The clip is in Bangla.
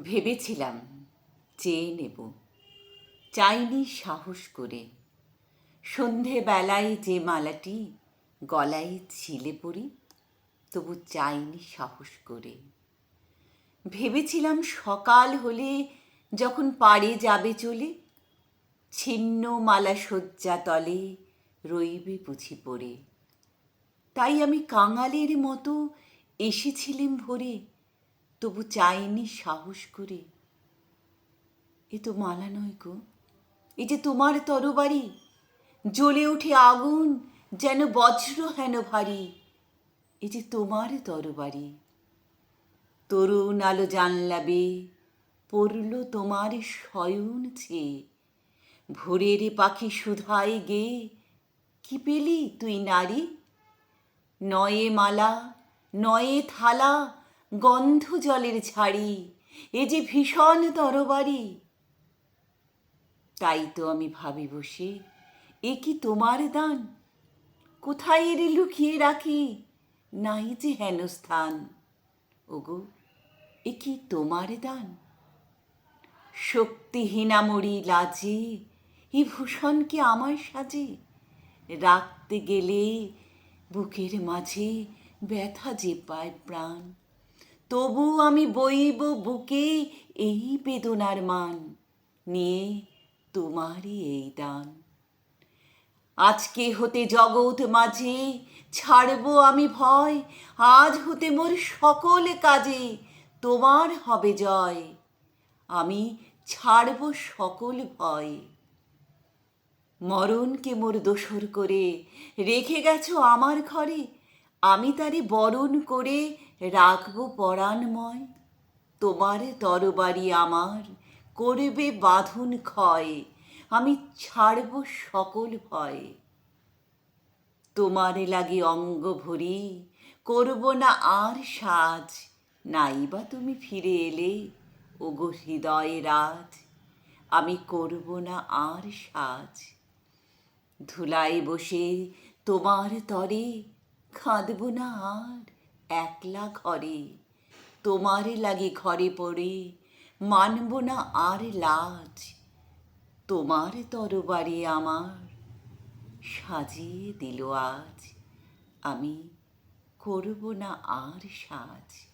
ভেবেছিলাম চেয়ে নেব। চাইনি সাহস করে। সন্ধেবেলায় যে মালাটি গলায় ছিলে পড়ি, তবু চাইনি সাহস করে। ভেবেছিলাম সকাল হলে যখন পাড়ে যাবে চলে, ছিন্ন মালা শয্যা তলে রইবে বুঝি পড়ে। তাই আমি কাঙালের মতো এসেছিলেম ভোরে। তবু চাইনি সাহস করে। এ তো মালা নয় গো এ যে তোমার তরবারি, জ্বলে উঠে আগুন, যেন বজ্র হেন ভারী। এ যে তোমার তরবারি, তরুণ আলো জানলাবে, পড়ল তোমার শয়ন ছেয়ে ভোরের পাখি সুধায় গে, কি পেলি তুই নারী? নয়ে মালা, নয়ে থালা গন্ধ জলের ঝাড়ি, এ যে ভীষণ তরবারি। তাই তো আমি ভাবি বসে, এ কি তোমার দান? কোথায় এরে লুকিয়ে রাখি? নাই যে হেন স্থান ওগো, এ কি তোমার দান? শক্তিহীনা মরি লাজে, এ ভূষণ কি আমার সাজে? রাখতে গেলে বুকের মাঝে ব্যথা যে পায় প্রাণ। তবু আমি বইব বুকে এই বেদনার মান। নিয়ে তোমারই এই দান। আজকে হতে জগৎ মাঝে ছাড়ব আমি ভয়। আজ হতে মোর সকল কাজে তোমার হবে জয়। আমি ছাড়ব সকল ভয়। মরণকে মোর দোসর করে রেখে গেছো আমার ঘরে। আমি তারে বরণ করে রাখব পরাণময়। তোমার তরবারি আমার করবে বাঁধন ক্ষয়, আমি ছাড়ব সকল ভয়। তোমার লাগি অঙ্গ ভরি, করব না আর সাজ, নাইবা তুমি ফিরে এলে, ওগো হৃদয় রাজ, আমি করব না আর সাজ। ধুলায় বসে তোমার তরে কাঁদব না আর একলা ঘরে তোমার লাগে ঘরে পড়ে, মানব না আর লাজ। তোমার তরবারি আমার সাজিয়ে দিল আজ। আমি করব না আর সাজ।